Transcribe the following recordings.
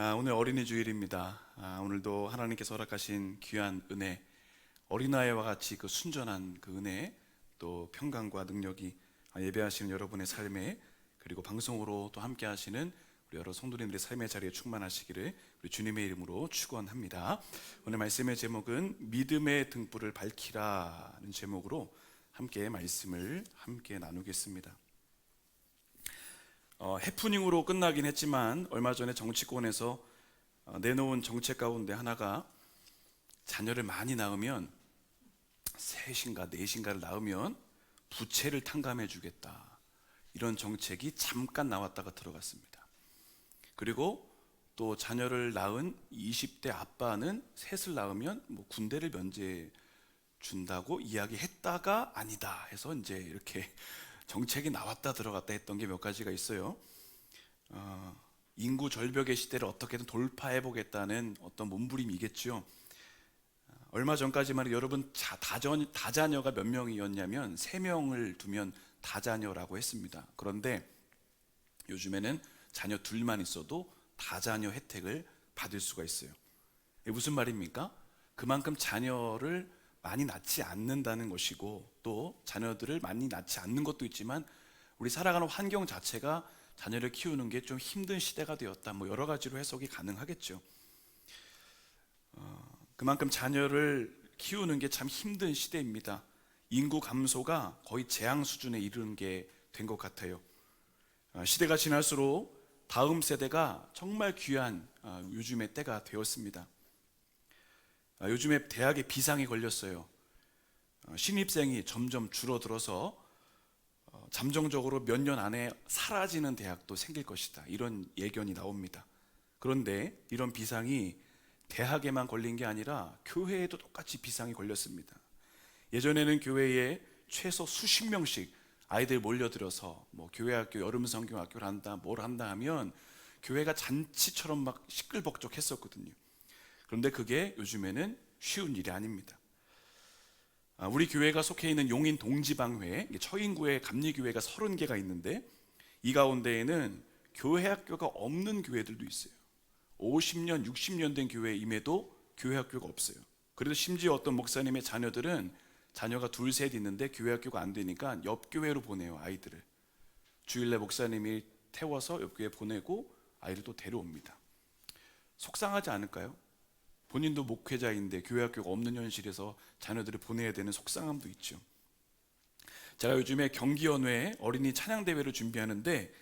아, 오늘 어린이 주일입니다. 아, 오늘도 하나님께서 허락하신 귀한 은혜, 어린아이와 같이 그 순전한 그 은혜, 또 평강과 능력이 아, 예배하시는 여러분의 삶에 그리고 방송으로 또 함께하시는 우리 여러 성도님들의 삶의 자리에 충만하시기를 우리 주님의 이름으로 축원합니다. 오늘 말씀의 제목은 믿음의 등불을 밝히라는 제목으로 함께 말씀을 함께 나누겠습니다. 어, 해프닝으로 끝나긴 했지만 얼마 전에 정치권에서 어, 내놓은 정책 가운데 하나가 자녀를 많이 낳으면 셋인가 넷인가를 낳으면 부채를 탕감해 주겠다 이런 정책이 잠깐 나왔다가 들어갔습니다. 그리고 또 자녀를 낳은 20대 아빠는 셋을 낳으면 뭐 군대를 면제 준다고 이야기했다가 아니다 해서 이제 이렇게 정책이 나왔다 들어갔다 했던 게 몇 가지가 있어요. 어, 인구 절벽의 시대를 어떻게든 돌파해 보겠다는 어떤 몸부림이겠죠. 어, 얼마 전까지만 여러분 자, 다전, 다자녀가 몇 명이었냐면 세 명을 두면 다자녀라고 했습니다. 그런데 요즘에는 자녀 둘만 있어도 다자녀 혜택을 받을 수가 있어요. 무슨 말입니까? 그만큼 자녀를 많이 낳지 않는다는 것이고 또 자녀들을 많이 낳지 않는 것도 있지만 우리 살아가는 환경 자체가 자녀를 키우는 게 좀 힘든 시대가 되었다. 뭐 여러 가지로 해석이 가능하겠죠. 어, 그만큼 자녀를 키우는 게 참 힘든 시대입니다. 인구 감소가 거의 재앙 수준에 이르는 게 된 것 같아요. 어, 시대가 지날수록 다음 세대가 정말 귀한 어, 요즘의 때가 되었습니다. 아, 요즘에 대학에 비상이 걸렸어요. 어, 신입생이 점점 줄어들어서 어, 잠정적으로 몇 년 안에 사라지는 대학도 생길 것이다. 이런 예견이 나옵니다. 그런데 이런 비상이 대학에만 걸린 게 아니라 교회에도 똑같이 비상이 걸렸습니다. 예전에는 교회에 최소 수십 명씩 아이들 몰려들어서 뭐 교회학교 여름 성경학교를 한다 뭘 한다 하면 교회가 잔치처럼 막 시끌벅적했었거든요. 그런데 그게 요즘에는 쉬운 일이 아닙니다. 아, 우리 교회가 속해 있는 용인 동지방회, 처인구에 감리교회가 30개가 있는데 이 가운데에는 교회 학교가 없는 교회들도 있어요. 50년, 60년 된 교회임에도 교회 학교가 없어요. 그래도 심지어 어떤 목사님의 자녀들은 자녀가 둘, 셋 있는데 교회 학교가 안 되니까 옆 교회로 보내요, 아이들을. 주일날 목사님이 태워서 옆 교회 보내고 아이를 또 데려옵니다. 속상하지 않을까요? 본인도 목회자인데 교회 학교가 없는 현실에서 자녀들을 보내야 되는 속상함도 있죠. 제가 요즘에 경기연회 어린이 찬양 대회를 준비하는데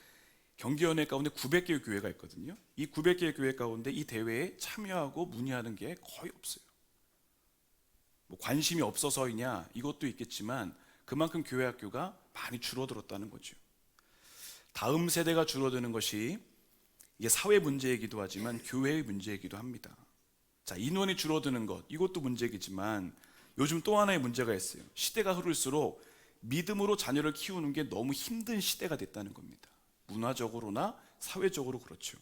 경기연회 가운데 900개의 교회가 있거든요. 이 900개의 교회 가운데 이 대회에 참여하고 문의하는 게 거의 없어요. 뭐 관심이 없어서이냐 이것도 있겠지만 그만큼 교회 학교가 많이 줄어들었다는 거죠. 다음 세대가 줄어드는 것이 이게 사회 문제이기도 하지만 교회의 문제이기도 합니다. 자, 인원이 줄어드는 것, 이것도 문제이지만 요즘 또 하나의 문제가 있어요. 시대가 흐를수록 믿음으로 자녀를 키우는 게 너무 힘든 시대가 됐다는 겁니다. 문화적으로나 사회적으로 그렇죠.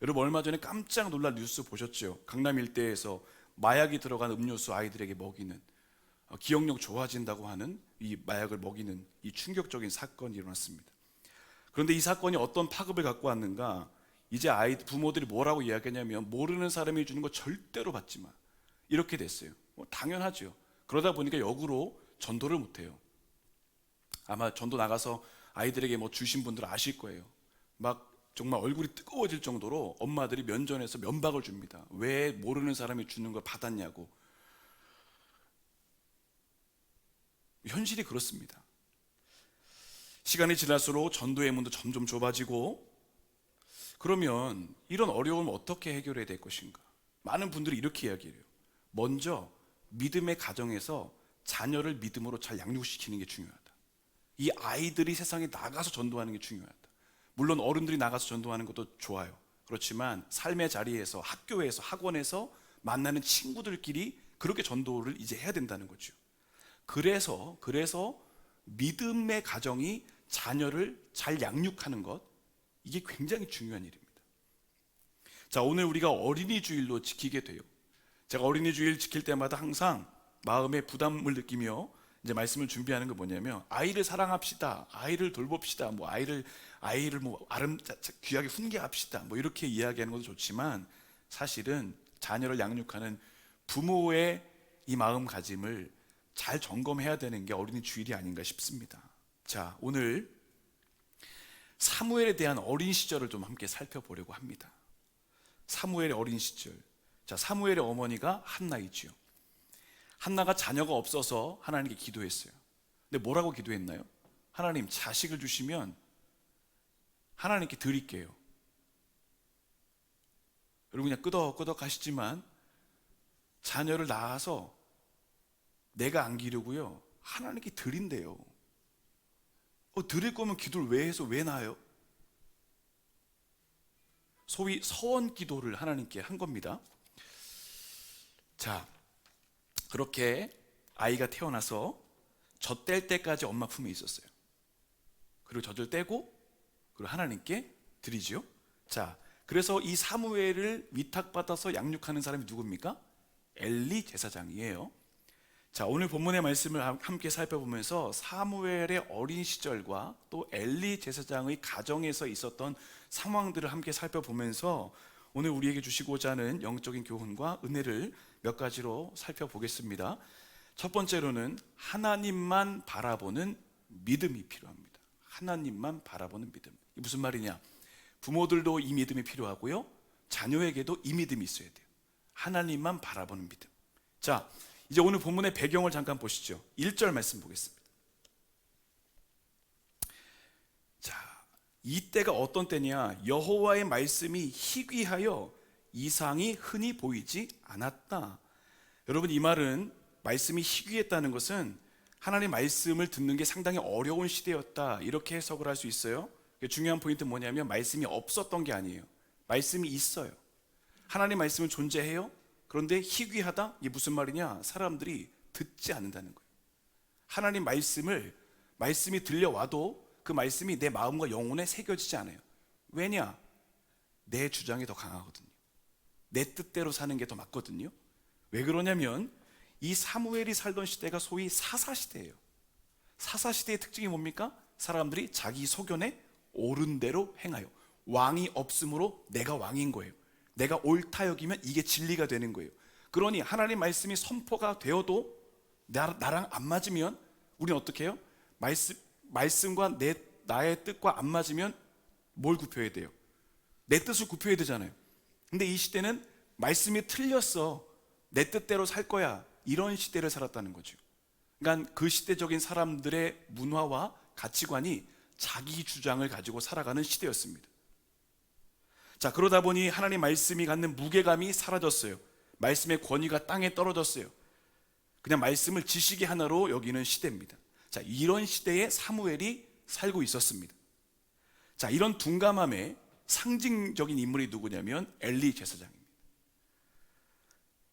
여러분 얼마 전에 깜짝 놀랄 뉴스 보셨죠? 강남 일대에서 마약이 들어간 음료수 아이들에게 먹이는 어, 기억력 좋아진다고 하는 이 마약을 먹이는 이 충격적인 사건이 일어났습니다. 그런데 이 사건이 어떤 파급을 갖고 왔는가? 이제 아이 부모들이 뭐라고 이야기하냐면 모르는 사람이 주는 거 절대로 받지 마. 이렇게 됐어요. 뭐 당연하죠. 그러다 보니까 역으로 전도를 못 해요. 아마 전도 나가서 아이들에게 뭐 주신 분들 아실 거예요. 막 정말 얼굴이 뜨거워질 정도로 엄마들이 면전에서 면박을 줍니다. 왜 모르는 사람이 주는 걸 받았냐고. 현실이 그렇습니다. 시간이 지날수록 전도의 문도 점점 좁아지고 그러면 이런 어려움을 어떻게 해결해야 될 것인가? 많은 분들이 이렇게 이야기해요. 먼저 믿음의 가정에서 자녀를 믿음으로 잘 양육시키는 게 중요하다. 이 아이들이 세상에 나가서 전도하는 게 중요하다. 물론 어른들이 나가서 전도하는 것도 좋아요. 그렇지만 삶의 자리에서 학교에서 학원에서 만나는 친구들끼리 그렇게 전도를 이제 해야 된다는 거죠. 그래서 그래서 믿음의 가정이 자녀를 잘 양육하는 것 이게 굉장히 중요한 일입니다. 자, 오늘 우리가 어린이 주일로 지키게 돼요. 제가 어린이 주일 지킬 때마다 항상 마음에 부담을 느끼며 이제 말씀을 준비하는 거 뭐냐면 아이를 사랑합시다. 아이를 돌봅시다. 뭐 아이를 아이를 뭐 아름 귀하게 훈계합시다. 뭐 이렇게 이야기하는 것도 좋지만 사실은 자녀를 양육하는 부모의 이 마음가짐을 잘 점검해야 되는 게 어린이 주일이 아닌가 싶습니다. 자, 오늘 사무엘에 대한 어린 시절을 좀 함께 살펴보려고 합니다. 사무엘의 어린 시절. 자, 사무엘의 어머니가 한나이지요. 한나가 자녀가 없어서 하나님께 기도했어요. 근데 뭐라고 기도했나요? 하나님 자식을 주시면 하나님께 드릴게요. 여러분 그냥 끄덕끄덕 하시지만 자녀를 낳아서 내가 안기려고요. 하나님께 드린대요. 어, 드릴 거면 기도를 왜 해서 왜 나요? 소위 서원 기도를 하나님께 한 겁니다. 자, 그렇게 아이가 태어나서 젖뗄 때까지 엄마 품에 있었어요. 그리고 젖을 떼고 그리고 하나님께 드리지요. 자, 그래서 이 사무엘을 위탁받아서 양육하는 사람이 누굽니까? 엘리 제사장이에요. 자, 오늘 본문의 말씀을 함- 함께 살펴보면서 사무엘의 어린 시절과 또 엘리 제사장의 가정에서 있었던 상황들을 함께 살펴보면서 오늘 우리에게 주시고자 하는 영적인 교훈과 은혜를 몇 가지로 살펴보겠습니다. 첫 번째로는 하나님만 바라보는 믿음이 필요합니다. 하나님만 바라보는 믿음. 이게 무슨 말이냐? 부모들도 이 믿음이 필요하고요. 자녀에게도 이 믿음이 있어야 돼요. 하나님만 바라보는 믿음. 자, 이제 오늘 본문의 배경을 잠깐 보시죠. 1절 말씀 보겠습니다. 자, 이때가 어떤 때냐? 여호와의 말씀이 희귀하여 이상이 흔히 보이지 않았다. 여러분 이 말은 말씀이 희귀했다는 것은 하나님의 말씀을 듣는 게 상당히 어려운 시대였다. 이렇게 해석을 할 수 있어요. 중요한 포인트는 뭐냐면 말씀이 없었던 게 아니에요. 말씀이 있어요. 하나님 말씀은 존재해요. 그런데 희귀하다? 이게 무슨 말이냐? 사람들이 듣지 않는다는 거예요. 하나님 말씀을 말씀이 들려와도 그 말씀이 내 마음과 영혼에 새겨지지 않아요. 왜냐? 내 주장이 더 강하거든요. 내 뜻대로 사는 게 더 맞거든요. 왜 그러냐면 이 사무엘이 살던 시대가 소위 사사 시대예요. 사사 시대의 특징이 뭡니까? 사람들이 자기 소견에 옳은 대로 행하여 왕이 없으므로 내가 왕인 거예요. 내가 옳다 여기면 이게 진리가 되는 거예요. 그러니 하나님 말씀이 선포가 되어도 나, 나랑 안 맞으면 우리는 어떻게 해요? 말씀 말씀과 내 나의 뜻과 안 맞으면 뭘 굽혀야 돼요? 내 뜻을 굽혀야 되잖아요. 근데 이 시대는 말씀이 틀렸어. 내 뜻대로 살 거야. 이런 시대를 살았다는 거죠. 그러니까 그 시대적인 사람들의 문화와 가치관이 자기 주장을 가지고 살아가는 시대였습니다. 자, 그러다 보니 하나님 말씀이 갖는 무게감이 사라졌어요. 말씀의 권위가 땅에 떨어졌어요. 그냥 말씀을 지식의 하나로 여기는 시대입니다. 자, 이런 시대에 사무엘이 살고 있었습니다. 자, 이런 둔감함의 상징적인 인물이 누구냐면 엘리 제사장입니다.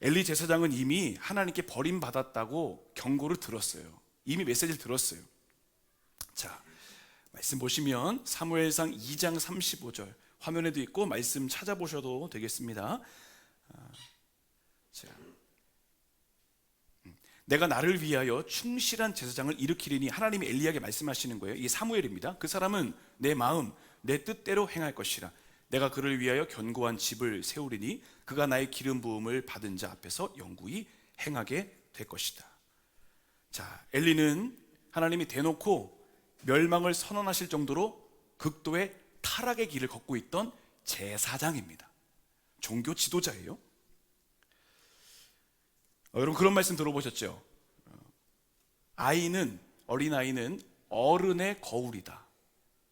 엘리 제사장은 이미 하나님께 버림받았다고 경고를 들었어요. 이미 메시지를 들었어요. 자, 말씀 보시면 사무엘상 2장 35절 화면에도 있고 말씀 찾아보셔도 되겠습니다. 아, 자, 음, 내가 나를 위하여 충실한 제사장을 일으키리니 하나님이 엘리야에게 말씀하시는 거예요. 이 사무엘입니다. 그 사람은 내 마음, 내 뜻대로 행할 것이라. 내가 그를 위하여 견고한 집을 세우리니 그가 나의 기름 부음을 받은 자 앞에서 영구히 행하게 될 것이다. 자, 엘리는 하나님이 대놓고 멸망을 선언하실 정도로 극도의 타락의 길을 걷고 있던 제사장입니다. 종교 지도자예요. 어, 여러분 그런 말씀 들어보셨죠? 어, 아이는 어린 아이는 어른의 거울이다.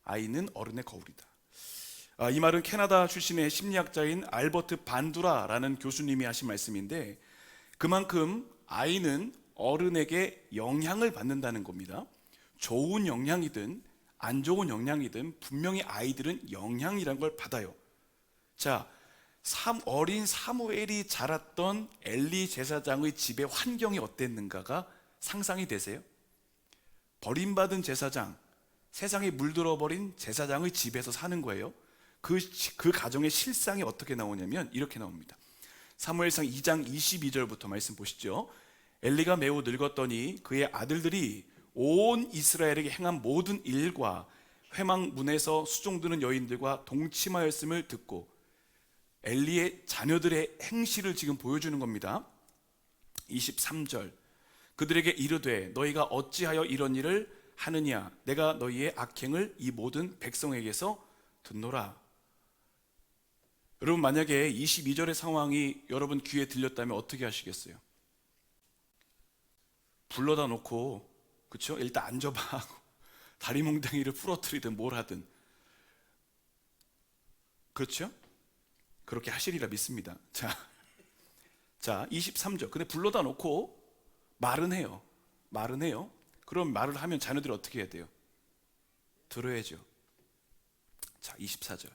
아이는 어른의 거울이다. 아, 이 말은 캐나다 출신의 심리학자인 알버트 반두라라는 교수님이 하신 말씀인데 그만큼 아이는 어른에게 영향을 받는다는 겁니다. 좋은 영향이든 안 좋은 영향이든 분명히 아이들은 영향이란 걸 받아요. 자, 삼, 어린 사무엘이 자랐던 엘리 제사장의 집의 환경이 어땠는가가 상상이 되세요? 버림받은 제사장, 세상에 물들어 버린 제사장의 집에서 사는 거예요. 그, 그 가정의 실상이 어떻게 나오냐면 이렇게 나옵니다. 사무엘상 2장 22절부터 말씀 보시죠. 엘리가 매우 늙었더니 그의 아들들이 온 이스라엘에게 행한 모든 일과 회망문에서 수종드는 여인들과 동침하였음을 듣고 엘리의 자녀들의 행실을 지금 보여주는 겁니다. 23절 그들에게 이르되 너희가 어찌하여 이런 일을 하느냐 내가 너희의 악행을 이 모든 백성에게서 듣노라 여러분 만약에 22절의 상황이 여러분 귀에 들렸다면 어떻게 하시겠어요? 불러다 놓고 그쵸? 일단 앉아봐 하고 다리 몽둥이를 부러뜨리든 뭘 하든. 그렇죠? 그렇게 하시리라 믿습니다. 자, 자 23절. 근데 불러다 놓고 말은 해요. 말은 해요. 그럼 말을 하면 자녀들이 어떻게 해야 돼요? 들어야죠. 자 24절.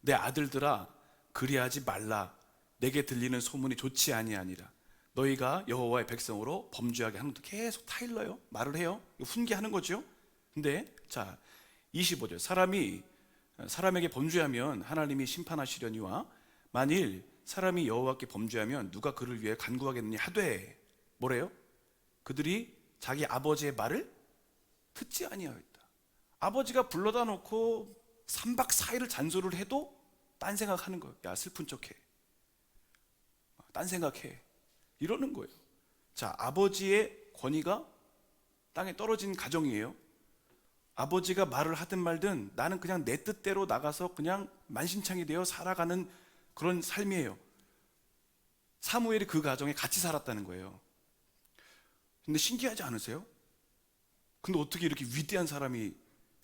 내 아들들아 그리하지 말라. 내게 들리는 소문이 좋지 아니하니라 너희가 여호와의 백성으로 범죄하게 하는 것도 계속 타일러요 말을 해요 훈계하는 거죠 근데 자 25절 사람이 사람에게 범죄하면 하나님이 심판하시려니와 만일 사람이 여호와께 범죄하면 누가 그를 위해 간구하겠느냐 하되 뭐래요? 그들이 자기 아버지의 말을 듣지 아니하였다. 아버지가 불러다 놓고 3박 4일을 잔소리를 해도 딴 생각하는 거예요. 야 슬픈 척해. 딴 생각해. 이러는 거예요. 자 아버지의 권위가 땅에 떨어진 가정이에요. 아버지가 말을 하든 말든 나는 그냥 내 뜻대로 나가서 그냥 만신창이 되어 살아가는 그런 삶이에요. 사무엘이 그 가정에 같이 살았다는 거예요. 근데 신기하지 않으세요? 근데 어떻게 이렇게 위대한 사람이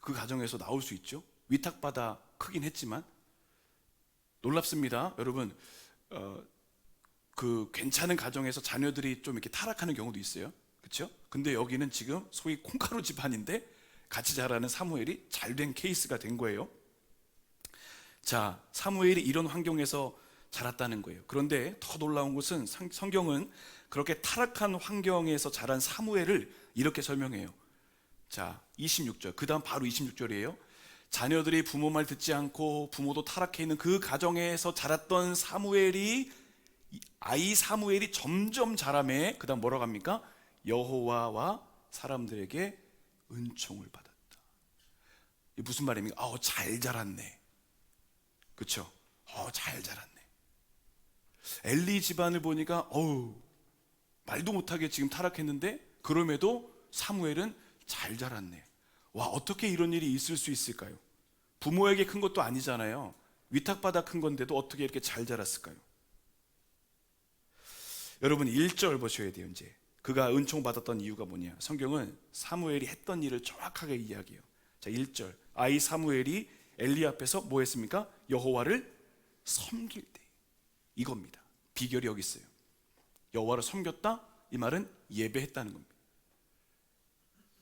그 가정에서 나올 수 있죠? 위탁받아 크긴 했지만 놀랍습니다. 여러분, 어, 그 괜찮은 가정에서 자녀들이 좀 이렇게 타락하는 경우도 있어요. 그렇죠? 근데 여기는 지금 소위 콩가루 집안인데 같이 자라는 사무엘이 잘 된 케이스가 된 거예요. 자, 사무엘이 이런 환경에서 자랐다는 거예요. 그런데 더 놀라운 것은 상- 성경은 그렇게 타락한 환경에서 자란 사무엘을 이렇게 설명해요. 자, 26절. 그 다음 바로 26절이에요. 자녀들이 부모 말 듣지 않고 부모도 타락해 있는 그 가정에서 자랐던 사무엘이 아이 사무엘이 점점 자라매 그 다음 뭐라고 합니까? 여호와와 사람들에게 은총을 받았다. 이게 무슨 말입니까? 아우 잘 자랐네. 그렇죠? 어, 잘 자랐네. 엘리 집안을 보니까 어우 말도 못하게 지금 타락했는데 그럼에도 사무엘은 잘 자랐네. 와 어떻게 이런 일이 있을 수 있을까요? 부모에게 큰 것도 아니잖아요. 위탁받아 큰 건데도 어떻게 이렇게 잘 자랐을까요? 여러분 1절 보셔야 돼요 이제. 그가 은총 받았던 이유가 뭐냐? 성경은 사무엘이 했던 일을 정확하게 이야기해요. 자 1절. 아이 사무엘이 엘리 앞에서 뭐 했습니까? 여호와를 섬길 때. 이겁니다. 비결이 여기 있어요. 여호와를 섬겼다? 이 말은 예배했다는 겁니다.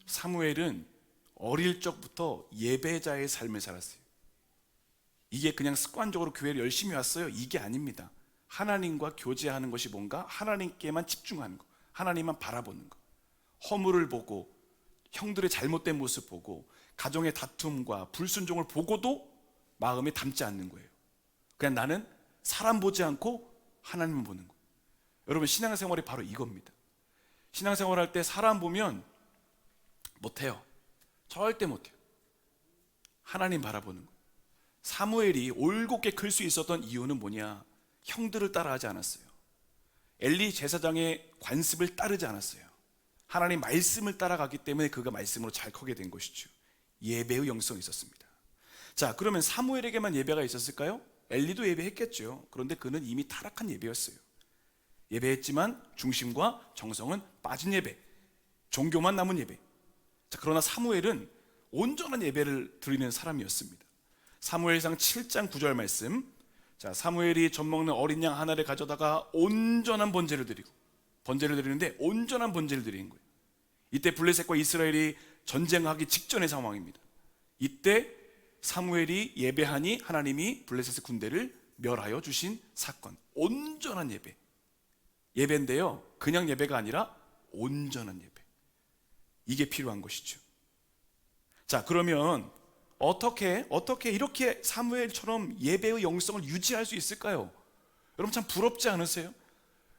사무엘은 어릴 적부터 예배자의 삶을 살았어요. 이게 그냥 습관적으로 교회를 열심히 왔어요. 이게 아닙니다 하나님과 교제하는 것이 뭔가? 하나님께만 집중하는 거. 하나님만 바라보는 거. 허물을 보고 형들의 잘못된 모습 보고 가정의 다툼과 불순종을 보고도 마음에 담지 않는 거예요. 그냥 나는 사람 보지 않고 하나님을 보는 거. 여러분 신앙생활이 바로 이겁니다. 신앙생활 할 때 사람 보면 못해요. 절대 못해요. 하나님 바라보는 거. 사무엘이 올곧게 클 수 있었던 이유는 뭐냐 형들을 따라하지 않았어요. 엘리 제사장의 관습을 따르지 않았어요. 하나님 말씀을 따라가기 때문에 그가 말씀으로 잘 커게 된 것이죠. 예배의 영성이 있었습니다. 자, 그러면 사무엘에게만 예배가 있었을까요? 엘리도 예배했겠죠. 그런데 그는 이미 타락한 예배였어요. 예배했지만 중심과 정성은 빠진 예배, 종교만 남은 예배. 자, 그러나 사무엘은 온전한 예배를 드리는 사람이었습니다. 사무엘상 7장 9절 말씀. 자, 사무엘이 젖 먹는 어린 양 하나를 가져다가 온전한 번제를 드리고 번제를 드리는데 온전한 번제를 드리는 거예요. 이때 블레셋과 이스라엘이 전쟁하기 직전의 상황입니다. 이때 사무엘이 예배하니 하나님이 블레셋의 군대를 멸하여 주신 사건. 온전한 예배. 예배인데요. 그냥 예배가 아니라 온전한 예배. 이게 필요한 것이죠. 자, 그러면 어떻게 어떻게 이렇게 사무엘처럼 예배의 영성을 유지할 수 있을까요? 여러분 참 부럽지 않으세요?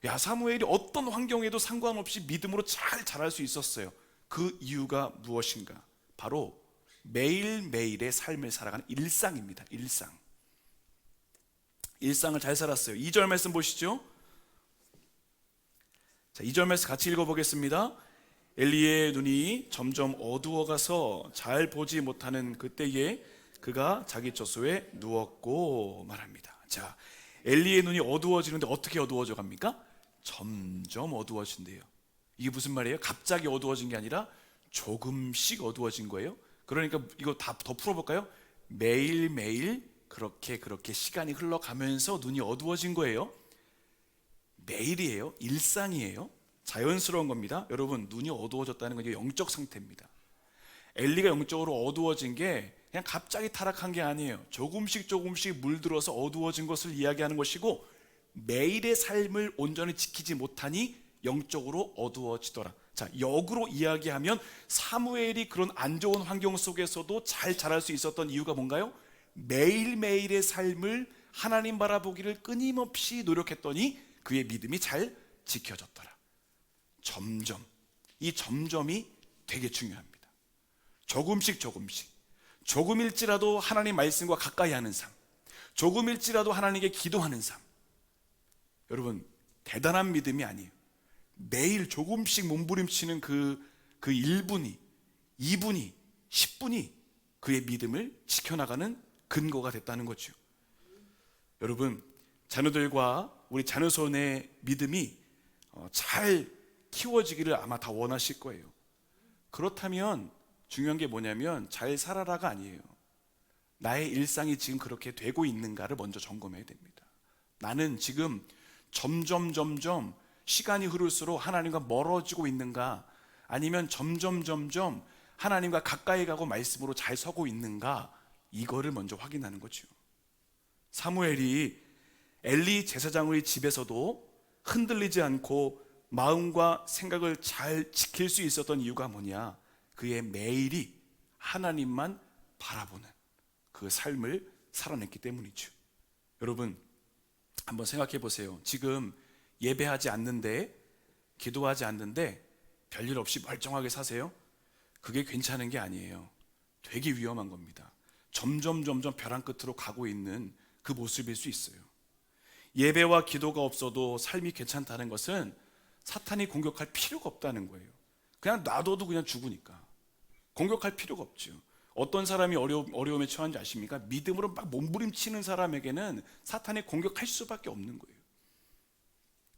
야 사무엘이 어떤 환경에도 상관없이 믿음으로 잘 자랄 수 있었어요. 그 이유가 무엇인가? 바로 매일매일의 삶을 살아가는 일상입니다. 일상. 일상을 잘 살았어요. 2절 말씀 보시죠. 자, 2절 말씀 같이 읽어 보겠습니다. 엘리의 눈이 점점 어두워가서 잘 보지 못하는 그때에 그가 자기 처소에 누웠고 말합니다. 자, 엘리의 눈이 어두워지는데 어떻게 어두워져 갑니까? 점점 어두워진대요. 이게 무슨 말이에요? 갑자기 어두워진 게 아니라 조금씩 어두워진 거예요. 그러니까 이거 다 더 풀어볼까요? 매일매일 그렇게 그렇게 시간이 흘러가면서 눈이 어두워진 거예요. 매일이에요. 일상이에요. 자연스러운 겁니다. 여러분, 눈이 어두워졌다는 건 영적 상태입니다. 엘리가 영적으로 어두워진 게 그냥 갑자기 타락한 게 아니에요. 조금씩 조금씩 물들어서 어두워진 것을 이야기하는 것이고 매일의 삶을 온전히 지키지 못하니 영적으로 어두워지더라. 자, 역으로 이야기하면 사무엘이 그런 안 좋은 환경 속에서도 잘 자랄 수 있었던 이유가 뭔가요? 매일매일의 삶을 하나님 바라보기를 끊임없이 노력했더니 그의 믿음이 잘 지켜졌더라. 점점 이 점점이 되게 중요합니다. 조금씩 조금씩 조금일지라도 하나님 말씀과 가까이 하는 삶, 조금일지라도 하나님께 기도하는 삶. 여러분 대단한 믿음이 아니에요. 매일 조금씩 몸부림치는 그, 그 1분이, 2분이, 10분이 그의 믿음을 지켜나가는 근거가 됐다는 거죠. 여러분, 자녀들과 우리 자녀손의 믿음이 어, 잘 키워지기를 아마 다 원하실 거예요. 그렇다면 중요한 게 뭐냐면 잘 살아라가 아니에요. 나의 일상이 지금 그렇게 되고 있는가를 먼저 점검해야 됩니다. 나는 지금 점점 점점 시간이 흐를수록 하나님과 멀어지고 있는가 아니면 점점 점점 하나님과 가까이 가고 말씀으로 잘 서고 있는가 이거를 먼저 확인하는 거죠. 사무엘이 엘리 제사장의 집에서도 흔들리지 않고 마음과 생각을 잘 지킬 수 있었던 이유가 뭐냐? 그의 매일이 하나님만 바라보는 그 삶을 살아냈기 때문이죠. 여러분, 한번 생각해 보세요. 지금 예배하지 않는데, 기도하지 않는데, 별일 없이 멀쩡하게 사세요? 그게 괜찮은 게 아니에요. 되게 위험한 겁니다. 점점 점점 벼랑 끝으로 가고 있는 그 모습일 수 있어요. 예배와 기도가 없어도 삶이 괜찮다는 것은 사탄이 공격할 필요가 없다는 거예요. 그냥 놔둬도 그냥 죽으니까. 공격할 필요가 없죠. 어떤 사람이 어려움, 어려움에 처한지 아십니까? 믿음으로 막 몸부림치는 사람에게는 사탄이 공격할 수밖에 없는 거예요.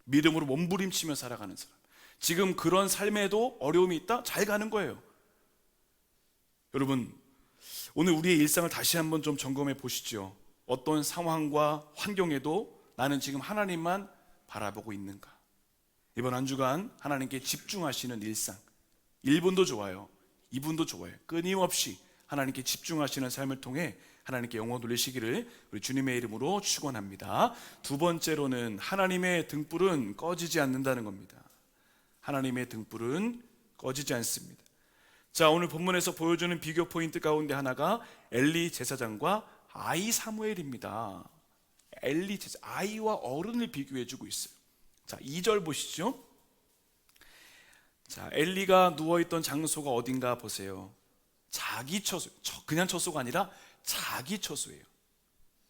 믿음으로 몸부림치며 살아가는 사람. 지금 그런 삶에도 어려움이 있다? 잘 가는 거예요. 여러분, 오늘 우리의 일상을 다시 한번 좀 점검해 보시죠. 어떤 상황과 환경에도 나는 지금 하나님만 바라보고 있는가? 이번 한 주간 하나님께 집중하시는 일상. 1분도 좋아요. 2분도 좋아요. 끊임없이 하나님께 집중하시는 삶을 통해 하나님께 영원 돌리시기를 우리 주님의 이름으로 축원합니다. 두 번째로는 하나님의 등불은 꺼지지 않는다는 겁니다. 하나님의 등불은 꺼지지 않습니다. 자, 오늘 본문에서 보여주는 비교 포인트 가운데 하나가 엘리 제사장과 아이 사무엘입니다. 엘리 제사 아이와 어른을 비교해 주고 있어요. 자, 2절 보시죠. 자, 엘리가 누워 있던 장소가 어딘가 보세요. 자기 처소. 그냥 처소가 아니라 자기 처소예요.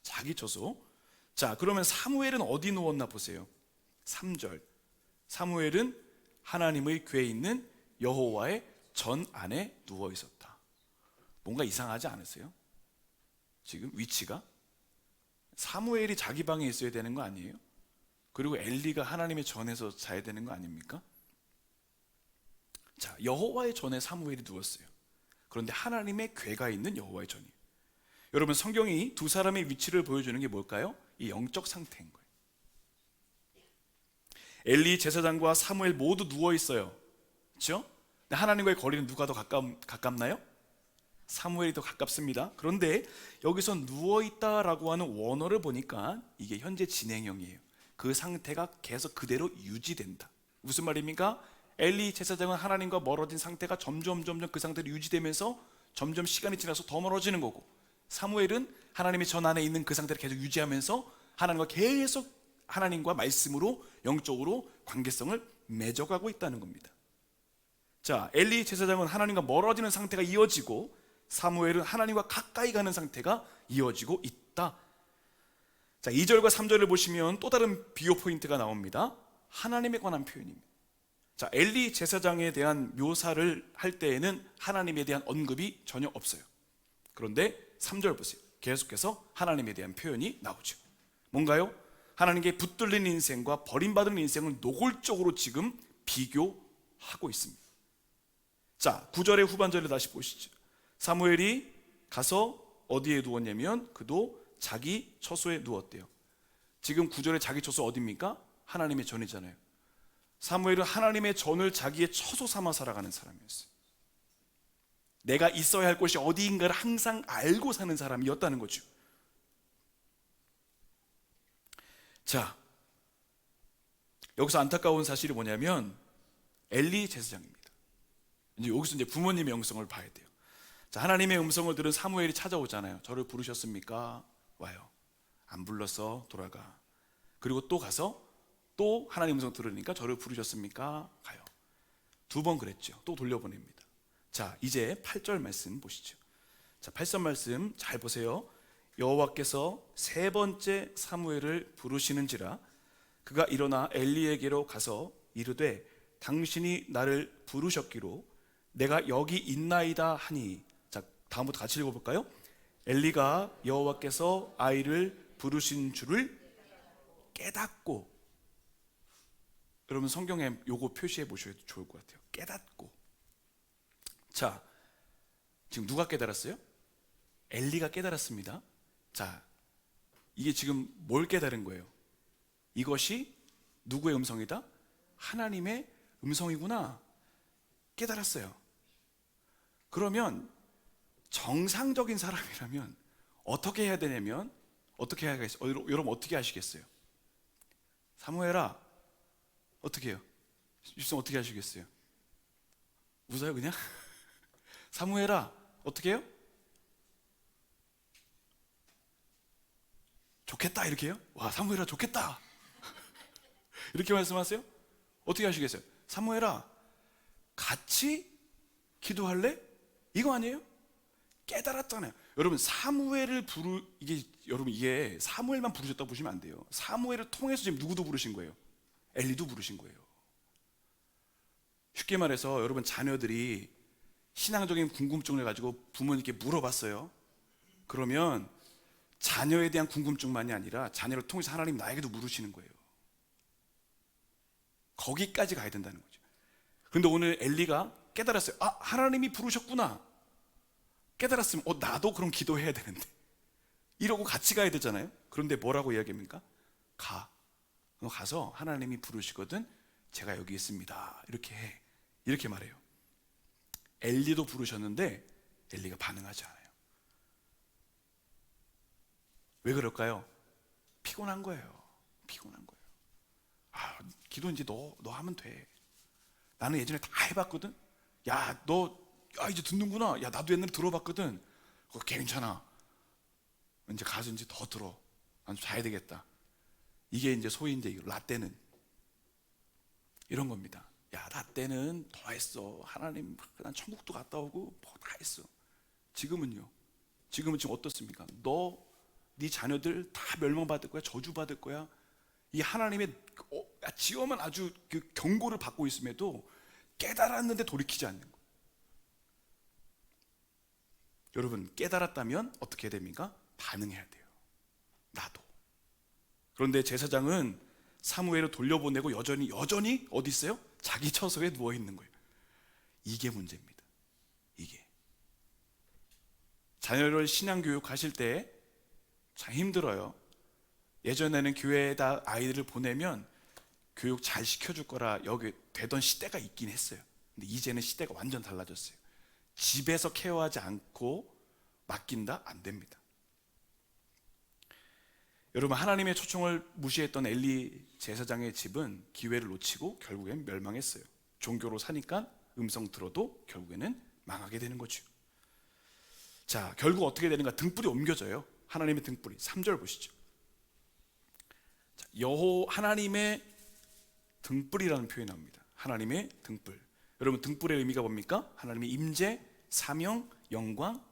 자기 처소. 자, 그러면 사무엘은 어디 누웠나 보세요. 3절. 사무엘은 하나님의 궤에 있는 여호와의 전 안에 누워 있었다. 뭔가 이상하지 않으세요? 지금 위치가 사무엘이 자기 방에 있어야 되는 거 아니에요? 그리고 엘리가 하나님의 전에서 자야 되는 거 아닙니까? 자, 여호와의 전에 사무엘이 누웠어요. 그런데 하나님의 궤가 있는 여호와의 전이에요. 여러분 성경이 두 사람의 위치를 보여주는 게 뭘까요? 이 영적 상태인 거예요. 엘리 제사장과 사무엘 모두 누워 있어요. 그렇죠? 하나님과의 거리는 누가 더 가깝, 가깝나요? 사무엘이 더 가깝습니다. 그런데 여기서 누워 있다라고 하는 원어를 보니까 이게 현재 진행형이에요. 그 상태가 계속 그대로 유지된다. 무슨 말입니까? 엘리 제사장은 하나님과 멀어진 상태가 점점 점점 그 상태로 유지되면서 점점 시간이 지나서 더 멀어지는 거고 사무엘은 하나님의 전 안에 있는 그 상태를 계속 유지하면서 하나님과 계속 하나님과 말씀으로 영적으로 관계성을 맺어가고 있다는 겁니다. 자, 엘리 제사장은 하나님과 멀어지는 상태가 이어지고 사무엘은 하나님과 가까이 가는 상태가 이어지고 있다. 자, 2절과 3절을 보시면 또 다른 비유 포인트가 나옵니다. 하나님에 관한 표현입니다. 자, 엘리 제사장에 대한 묘사를 할 때에는 하나님에 대한 언급이 전혀 없어요. 그런데 3절 보세요. 계속해서 하나님에 대한 표현이 나오죠. 뭔가요? 하나님께 붙들린 인생과 버림받은 인생을 노골적으로 지금 비교하고 있습니다. 자, 9절의 후반절을 다시 보시죠. 사무엘이 가서 어디에 누웠냐면 그도 자기 처소에 누웠대요. 지금 9절의 자기 처소 어디입니까? 하나님의 전이잖아요. 사무엘은 하나님의 전을 자기의 처소 삼아 살아가는 사람이었어요. 내가 있어야 할 곳이 어디인가를 항상 알고 사는 사람이었다는 거죠. 자, 여기서 안타까운 사실이 뭐냐면 엘리 제사장입니다. 이제 여기서 이제 부모님의 음성을 봐야 돼요. 자, 하나님의 음성을 들은 사무엘이 찾아오잖아요. 저를 부르셨습니까? 와요. 안 불러서 돌아가. 그리고 또 가서 또 하나님 음성 들으니까 저를 부르셨습니까? 가요. 두 번 그랬죠. 또 돌려보냅니다. 자, 이제 8절 말씀 보시죠. 자, 8절 말씀 잘 보세요. 여호와께서 세 번째 사무엘을 부르시는지라 그가 일어나 엘리에게로 가서 이르되 당신이 나를 부르셨기로 내가 여기 있나이다 하니 자 다음부터 같이 읽어 볼까요? 엘리가 여호와께서 아이를 부르신 줄을 깨닫고 여러분 성경에 요거 표시해 보셔도 좋을 것 같아요. 깨닫고 자 지금 누가 깨달았어요? 엘리가 깨달았습니다. 자 이게 지금 뭘 깨달은 거예요? 이것이 누구의 음성이다? 하나님의 음성이구나 깨달았어요. 그러면 정상적인 사람이라면 어떻게 해야 되냐면 어떻게 해야겠어요? 어, 여러분 어떻게 하시겠어요? 사무엘아 어떻게 해요? 유성 어떻게 하시겠어요? 웃어요 그냥? 사무엘아 어떻게 해요? 좋겠다 이렇게 해요? 와 사무엘아 좋겠다 이렇게 말씀하세요? 어떻게 하시겠어요? 사무엘아 같이 기도할래? 이거 아니에요? 깨달았잖아요. 여러분 사무엘을 부르 이게 여러분 이게 사무엘만 부르셨다고 보시면 안 돼요. 사무엘을 통해서 지금 누구도 부르신 거예요. 엘리도 부르신 거예요. 쉽게 말해서 여러분 자녀들이 신앙적인 궁금증을 가지고 부모님께 물어봤어요. 그러면 자녀에 대한 궁금증만이 아니라 자녀를 통해서 하나님 나에게도 물으시는 거예요. 거기까지 가야 된다는 거죠. 그런데 오늘 엘리가 깨달았어요. 아, 하나님이 부르셨구나. 깨달았으면, 어, 나도 그럼 기도해야 되는데. 이러고 같이 가야 되잖아요. 그런데 뭐라고 이야기합니까? 가. 너 가서 하나님이 부르시거든. 제가 여기 있습니다. 이렇게 해. 이렇게 말해요. 엘리도 부르셨는데 엘리가 반응하지 않아요. 왜 그럴까요? 피곤한 거예요. 피곤한 거예요. 아, 기도 이제 너, 너 하면 돼. 나는 예전에 다 해봤거든. 야, 너, 야, 이제 듣는구나. 야, 나도 옛날에 들어봤거든. 그거 괜찮아. 이제 가서 이제 더 들어. 난 좀 자야 되겠다. 이게 이제 소위 이제 라떼는 이런 겁니다. 야, 라떼는 더 했어. 하나님, 난 천국도 갔다 오고 뭐 다 했어. 지금은요. 지금은 지금 어떻습니까? 너, 네 자녀들 다 멸망받을 거야. 저주받을 거야. 이 하나님의 어, 지엄은 아주 그 경고를 받고 있음에도 깨달았는데 돌이키지 않는 거. 여러분 깨달았다면 어떻게 됩니까? 반응해야 돼요. 나도. 그런데 제사장은 사무엘을 돌려보내고 여전히 여전히 어디 있어요? 자기 처소에 누워 있는 거예요. 이게 문제입니다. 이게 자녀를 신앙 교육하실 때 참 힘들어요. 예전에는 교회에다 아이들을 보내면 교육 잘 시켜줄 거라 여기 되던 시대가 있긴 했어요. 근데 이제는 시대가 완전 달라졌어요. 집에서 케어하지 않고 맡긴다? 안 됩니다. 여러분, 하나님의 초청을 무시했던 엘리 제사장의 집은 기회를 놓치고 결국엔 멸망했어요. 종교로 사니까 음성 들어도 결국에는 망하게 되는 거죠. 자, 결국 어떻게 되는가? 등불이 옮겨져요. 하나님의 등불이. 3절 보시죠. 자, 여호 하나님의 등불이라는 표현이 나옵니다. 하나님의 등불. 여러분 등불의 의미가 뭡니까? 하나님의 임재, 사명, 영광.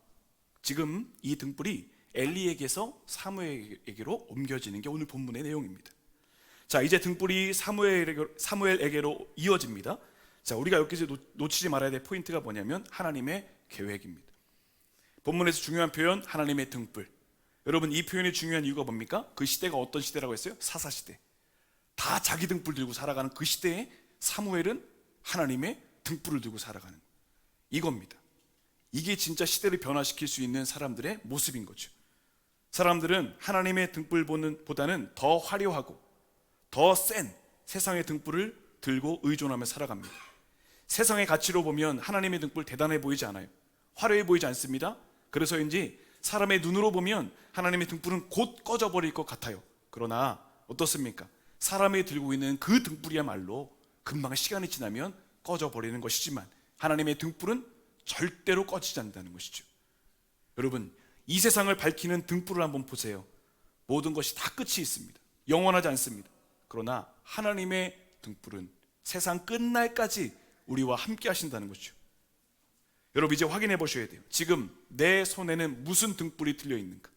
지금 이 등불이 엘리에게서 사무엘에게로 옮겨지는 게 오늘 본문의 내용입니다. 자, 이제 등불이 사무엘에게로, 사무엘에게로 이어집니다. 자, 우리가 여기서 놓, 놓치지 말아야 될 포인트가 뭐냐면 하나님의 계획입니다. 본문에서 중요한 표현 하나님의 등불. 여러분 이 표현이 중요한 이유가 뭡니까? 그 시대가 어떤 시대라고 했어요? 사사 시대. 다 자기 등불 들고 살아가는 그 시대에 사무엘은 하나님의 등불을 들고 살아가는. 이겁니다. 이게 진짜 시대를 변화시킬 수 있는 사람들의 모습인 거죠. 사람들은 하나님의 등불 보는 보다는 더 화려하고 더 센 세상의 등불을 들고 의존하며 살아갑니다. 세상의 가치로 보면 하나님의 등불 대단해 보이지 않아요. 화려해 보이지 않습니다. 그래서인지 사람의 눈으로 보면 하나님의 등불은 곧 꺼져 버릴 것 같아요. 그러나 어떻습니까? 사람이 들고 있는 그 등불이야말로 금방 시간이 지나면 꺼져 버리는 것이지만 하나님의 등불은 절대로 꺼지지 않는다는 것이죠. 여러분, 이 세상을 밝히는 등불을 한번 보세요. 모든 것이 다 끝이 있습니다. 영원하지 않습니다. 그러나 하나님의 등불은 세상 끝날까지 우리와 함께 하신다는 것이죠. 여러분 이제 확인해 보셔야 돼요. 지금 내 손에는 무슨 등불이 들려 있는가?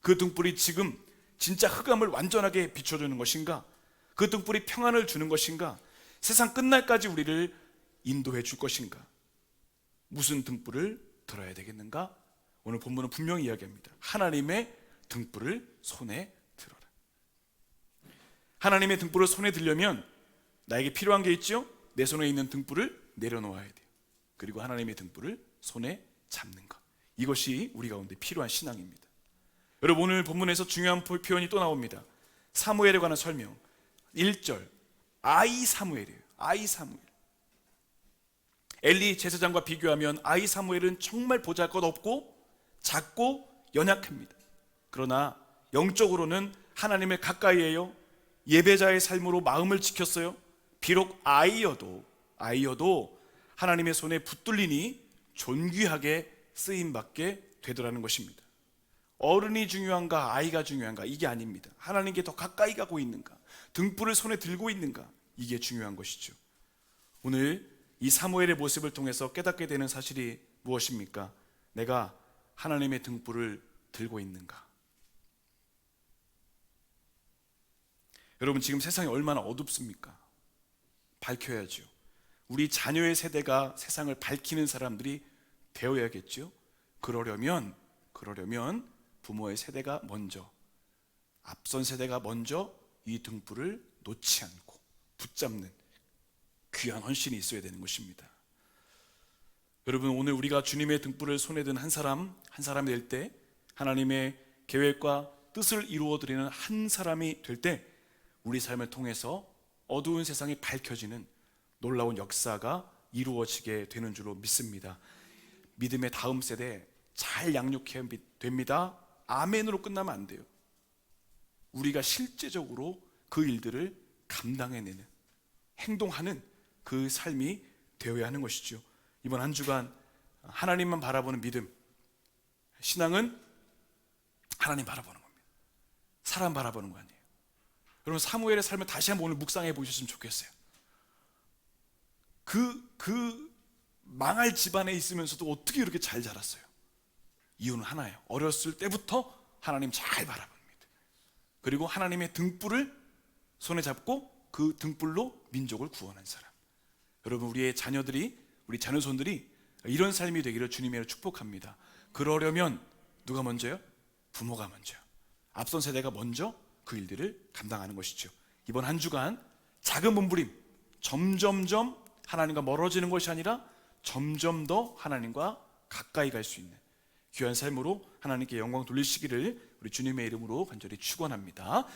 그 등불이 지금 진짜 흑암을 완전하게 비춰주는 것인가? 그 등불이 평안을 주는 것인가? 세상 끝날까지 우리를 인도해 줄 것인가? 무슨 등불을 들어야 되겠는가? 오늘 본문은 분명히 이야기합니다. 하나님의 등불을 손에 들어라. 하나님의 등불을 손에 들려면 나에게 필요한 게 있죠? 내 손에 있는 등불을 내려놓아야 돼요. 그리고 하나님의 등불을 손에 잡는 것. 이것이 우리 가운데 필요한 신앙입니다. 여러분 오늘 본문에서 중요한 표현이 또 나옵니다. 사무엘에 관한 설명. 1절. 아이 사무엘이에요. 아이 사무엘. 엘리 제사장과 비교하면 아이 사무엘은 정말 보잘것없고 작고 연약합니다. 그러나 영적으로는 하나님을 가까이 해요. 예배자의 삶으로 마음을 지켰어요. 비록 아이여도 아이여도 하나님의 손에 붙들리니 존귀하게 쓰임 받게 되더라는 것입니다. 어른이 중요한가 아이가 중요한가 이게 아닙니다. 하나님께 더 가까이 가고 있는가 등불을 손에 들고 있는가 이게 중요한 것이죠. 오늘 이 사무엘의 모습을 통해서 깨닫게 되는 사실이 무엇입니까? 내가 하나님의 등불을 들고 있는가? 여러분 지금 세상이 얼마나 어둡습니까? 밝혀야죠. 우리 자녀의 세대가 세상을 밝히는 사람들이 되어야겠죠. 그러려면 그러려면 부모의 세대가 먼저 앞선 세대가 먼저 이 등불을 놓지 않고 붙잡는 귀한 헌신이 있어야 되는 것입니다. 여러분 오늘 우리가 주님의 등불을 손에 든 한 사람 한 사람이 될 때 하나님의 계획과 뜻을 이루어 드리는 한 사람이 될 때 우리 삶을 통해서 어두운 세상이 밝혀지는 놀라운 역사가 이루어지게 되는 줄로 믿습니다. 믿음의 다음 세대 잘 양육해야 됩니다. 아멘으로 끝나면 안 돼요. 우리가 실제적으로 그 일들을 감당해내는 행동하는 그 삶이 되어야 하는 것이죠. 이번 한 주간 하나님만 바라보는 믿음, 신앙은 하나님 바라보는 겁니다. 사람 바라보는 거 아니에요. 여러분 사무엘의 삶을 다시 한번 오늘 묵상해 보셨으면 좋겠어요. 그, 그 망할 집안에 있으면서도 어떻게 이렇게 잘 자랐어요? 이유는 하나예요. 어렸을 때부터 하나님 잘 바라봅니다. 그리고 하나님의 등불을 손에 잡고 그 등불로 민족을 구원한 사람. 여러분, 우리의 자녀들이, 우리 자녀손들이 이런 삶이 되기를 주님의 축복합니다. 그러려면 누가 먼저요? 부모가 먼저요. 앞선 세대가 먼저 그 일들을 감당하는 것이죠. 이번 한 주간 작은 몸부림, 점점점 하나님과 멀어지는 것이 아니라 점점 더 하나님과 가까이 갈 수 있는 귀한 삶으로 하나님께 영광 돌리시기를 우리 주님의 이름으로 간절히 축원합니다.